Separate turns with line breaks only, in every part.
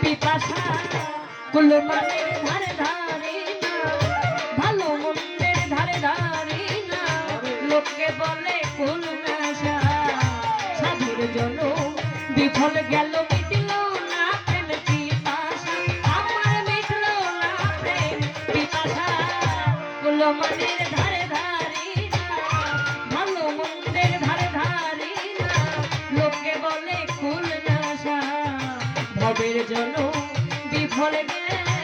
পিপাসা। কুলমানের ধারে ধারে না। ভালো মন্দের ধারে ধারে না। লোকে বলে কুল নাশা। সাধুর জন্য বিফল গেল, মিটল না প্রেম পিপাসা। আমার মিটল না প্রেম পিপাসা। কুলমানের ধারে ভবের জন্য বিফল গেল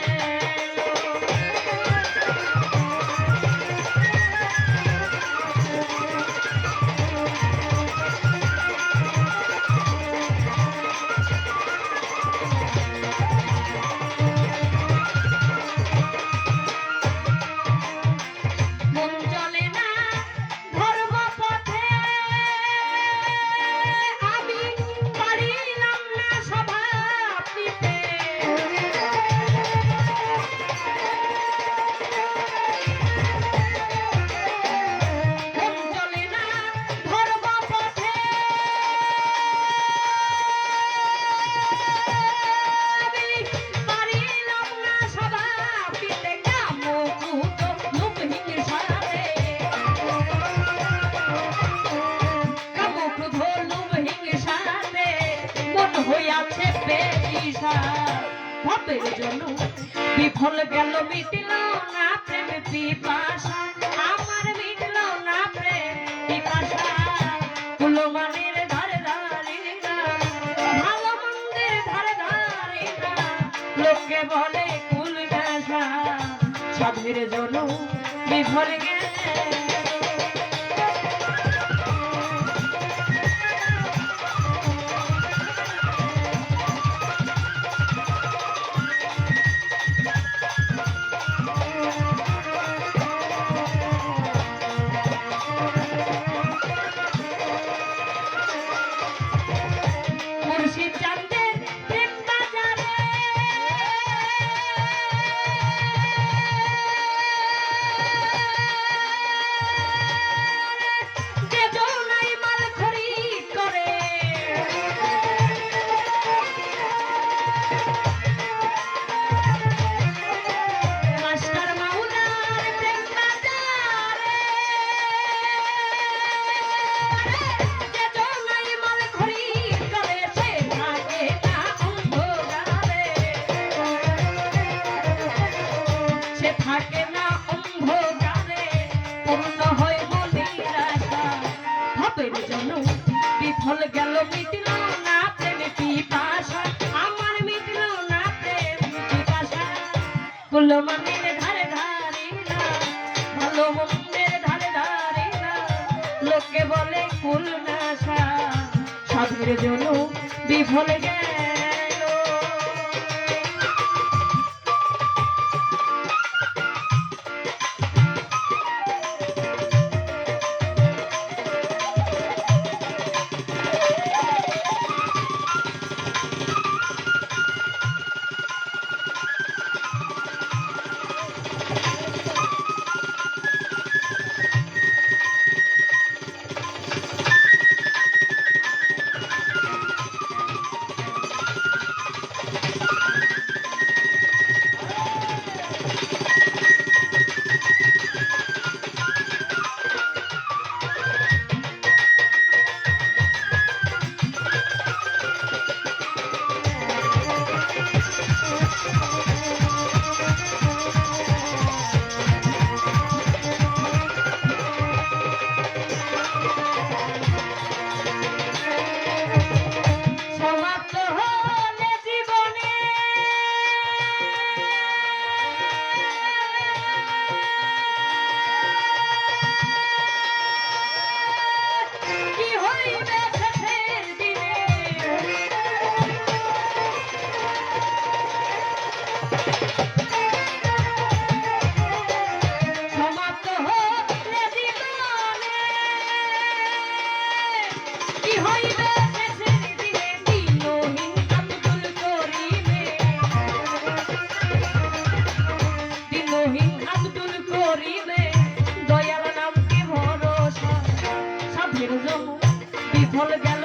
বিফল গেল মিটল না প্রেম পিপাসা। আমার মিটল না প্রেম পিপাসা। কুলমানের ধারে ধারে ভালো মন্দের ধারে ধারে লোকে বলে কুল সাধের জন্য বিফল গেল বিফল গেল মিটল না প্রেম পিপাসা আমার মিটল না প্রেম পিপাসা কুলমানের ধারে ধারে না, ভালো মন্দের ধারে ধারে না, লোকে বলে কুল নাশা। সাধুর জন্য বিফল গেল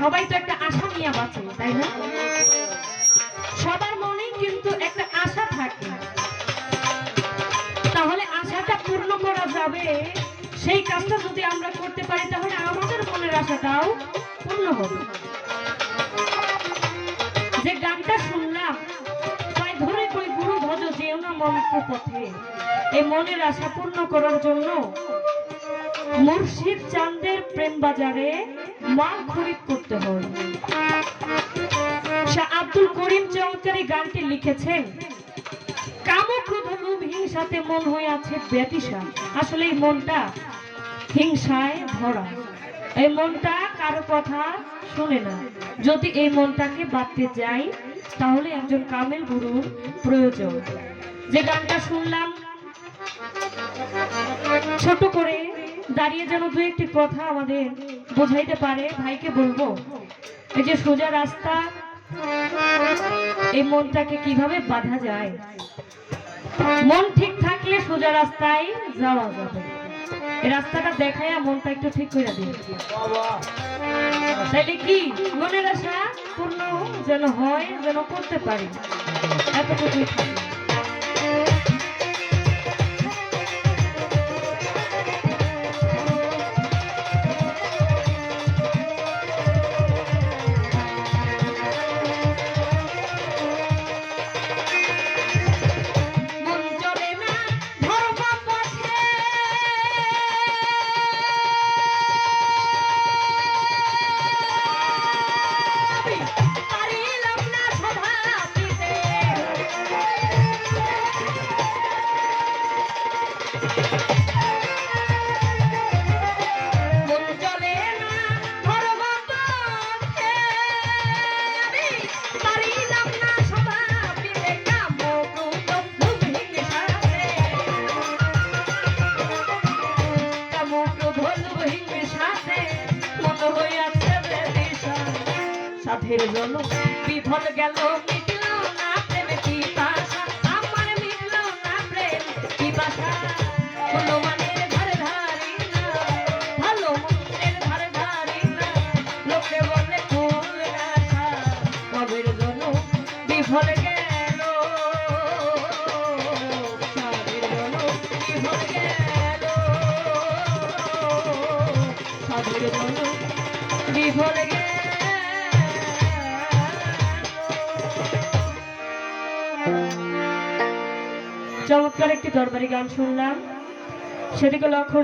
সবাই তো একটা আশা নিয়ে বাঁচে, তাই না? সবার মনেই কিন্তু একটা আশা থাকে। তাহলে আশাটা পূর্ণ করা যাবে। সেই কাজটা যদি আমরা করতে পারি, তাহলে আমাদের মনের আশাটাও পূর্ণ হবে। যে গানটা শুনলাম, পায়ে ধরে কই, গুরু ভজ যেও না মন্ত্র পথে। এই মনের আশা পূর্ণ করার জন্য মুর্শিদ চাঁদের প্রেম বাজারে মাল খরিদ করতে হয়। শাহ আব্দুল করিম চৌধুরী গানটি লিখেছেন কামক্রোধ লোভ হিংসাতে মন হয়ে আছে ব্যতিসা আসলে এই মনটা হিংসায় ভরা। এই মনটা কারও কথা শোনে না। যদি এই মনটাকে বাঁধতে যাই, তাহলে একজন কামেল গুরুর প্রয়োজন। যে গানটা শুনলাম, ছোট করে দাঁড়িয়ে যেন দু একটি কথা আমাদের বোঝাইতে পারে, ভাইকে বলব, এই যে সোজা রাস্তা, এই মনটাকে কীভাবে বাঁধা যায়? মন ঠিক থাকলে সোজা রাস্তায় যাওয়া যাবে। এই রাস্তাটা দেখায় মনটা একটু ঠিক করে দিই তাইলে কি? মনের আশা পূর্ণ যেন হয়, যেন করতে পারি। এতটুকুই। সাধের জল বিফল গেল চমৎকার একটি দরবারি গান শুনলাম। সেদিকে লক্ষ্য